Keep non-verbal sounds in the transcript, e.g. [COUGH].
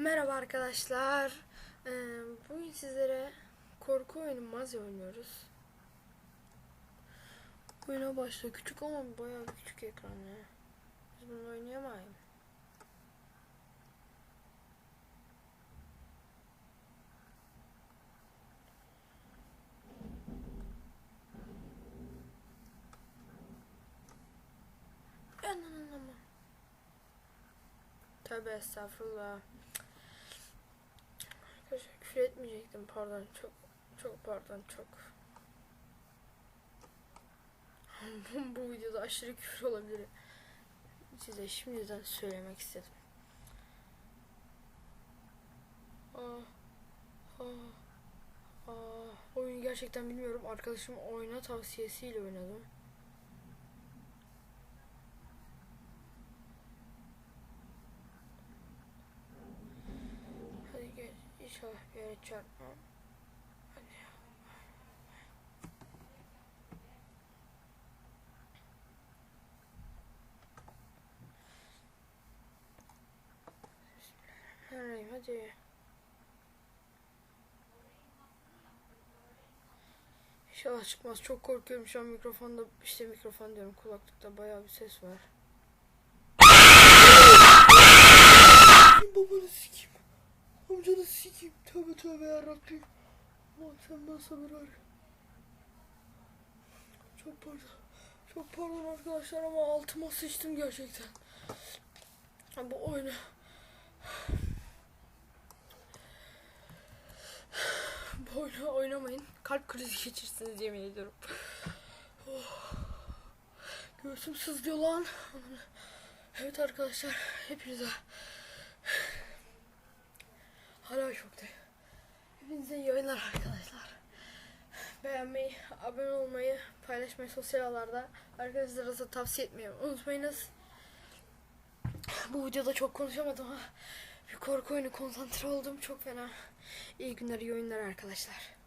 Merhaba arkadaşlar. Ee, bugün sizlere korku oyunu Mazi oynuyoruz. Oyuna başla. Küçük ama bayağı küçük ekran ya. Biz bunu oynayamayız. Tövbe estağfurullah. Küfür etmeyecektim pardon çok çok pardon çok. [LAUGHS] Bu videoda aşırı küfür olabilir. Size şimdiden söylemek istedim. Aa, aa, aa. Oyunu gerçekten bilmiyorum. Arkadaşım oyna tavsiyesiyle oynadım. Hadi çarpmam. Hadi. Bismillahirrahmanirrahim. Hadi. İnşallah çıkmaz. Çok korkuyorum şu an mikrofonda işte mikrofon diyorum kulaklıkta bayağı bir ses var. Tövbe tövbe yarabbim. Aman sen bana sabır. Çok pardon. Çok pardon arkadaşlar ama altıma sıçtım gerçekten. Bu oyunu... Bu oyunu oynamayın. Kalp krizi geçirsiniz yemin ediyorum. Oh. Göğsüm sızlıyor lan. Evet arkadaşlar hepinize hala şoktayım. Hepinize iyi oyunlar arkadaşlar. Beğenmeyi, abone olmayı, paylaşmayı sosyal ağlarda arkadaşlarınıza tavsiye etmeyi unutmayınız. Bu videoda çok konuşamadım ama bir korku oyunu konsantre oldum çok fena. İyi günler, iyi oyunlar arkadaşlar.